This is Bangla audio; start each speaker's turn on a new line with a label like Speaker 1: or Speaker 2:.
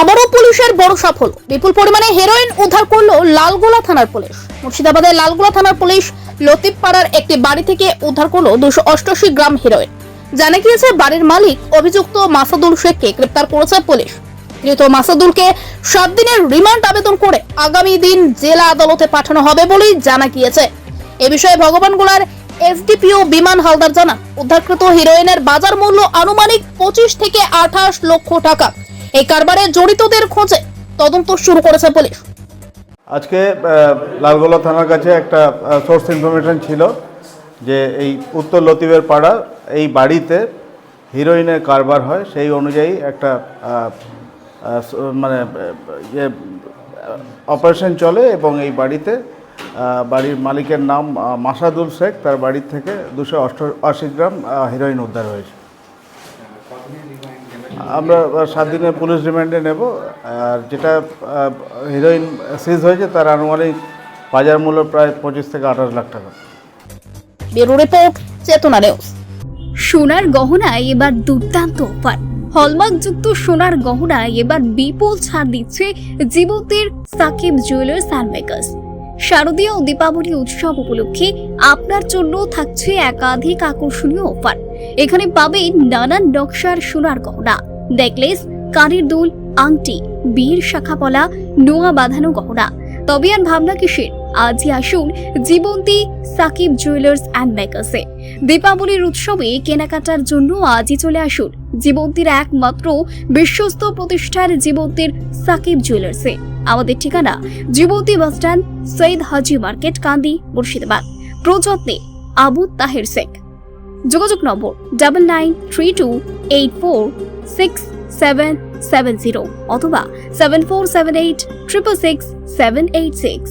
Speaker 1: আবারও পুলিশের বড় সাফল্য। বিপুল পরিমাণে হেরোইন উদ্ধার করল লালগোলা থানার পুলিশ। মুর্শিদাবাদের লালগোলা থানার পুলিশ লতিফপাড়ার একটি বাড়ি থেকে উদ্ধার করল দুশো অষ্টআশি গ্রাম হেরোইন জানা গিয়েছে, বাড়ির মালিক অভিযুক্ত মাসাদুল শেখকে গ্রেপ্তার করেছে পুলিশ। ধৃত মাসাদুলকে সাত দিনের রিমান্ড আবেদন করে আগামী দিন জেলা আদালতে পাঠানো হবে বলেই জানা গিয়েছে। এ বিষয়ে ভগবানগোলার এসডিপিও বিমান হালদার জানান উদ্ধারকৃত হিরোইনের বাজার মূল্য আনুমানিক পঁচিশ থেকে আঠাশ লক্ষ টাকা। এই কারবারে জড়িতদের খোঁজে তদন্ত শুরু করেছে পুলিশ।
Speaker 2: আজকে লালগোলা থানার কাছে একটা সোর্স ইনফরমেশন ছিল যে এই উত্তর লতিবের পাড়া এই বাড়িতে হিরোইনের কারবার হয়। সেই অনুযায়ী একটা মানে আহ, ইয়ে অপারেশন চলে এবং এই বাড়িতে বাড়ির মালিকের নাম মাসাদুল শেখ। তার বাড়ির থেকে দুশো অষ্টআশি গ্রাম হিরোইন উদ্ধার হয়েছে। আমরা সাত দিনের পুলিশ রিমান্ডে নেব। আর যেটা হিরোইন সিজ হয়েছে, তার আনুমানিক বাজার মূল্য প্রায় পঁচিশ থেকে আঠাশ লাখ টাকা।
Speaker 1: চেতনা নিউজ।
Speaker 3: সোনার গহনায় এবার দুর্দান্ত অফার। হলমার্কযুক্ত সোনার গহনায় এবার বিপুল ছাড় দিচ্ছে জীবতের সাকিব জুয়েলার্স অ্যান্ড মেকার্স শারদীয় দীপাবলি উৎসব উপলক্ষে আপনার জন্য থাকছে একাধিক আকর্ষণীয় অফার। এখানে পাবেন নানান নকশার সোনার গহনা, নেকলেস, কানের দুল, আংটি, বীর শাখাপলা নোয়া বাঁধানো গহনা। তবে আর ভাবনা কিসের? আজই আসুন জীবন্তী সাকিব জুয়েলার্স অ্যান্ড মেকার্সে দীপাবলির উৎসবে কেনাকাটার জন্য আজই চলে আসুন জীবন্তীর একমাত্র বিশ্বস্ত প্রতিষ্ঠার জীবন্তীর সাকিব জুয়েলার্সে আমাদের ঠিকানা যুবতী bus stand Syed Haji market, Kandi, Murshidabad. প্রযত্নে Abu Taher Sheikh. যোগাযোগ number double nine three two eight four six seven seven zero অথবা seven four seven eight triple six seven eight six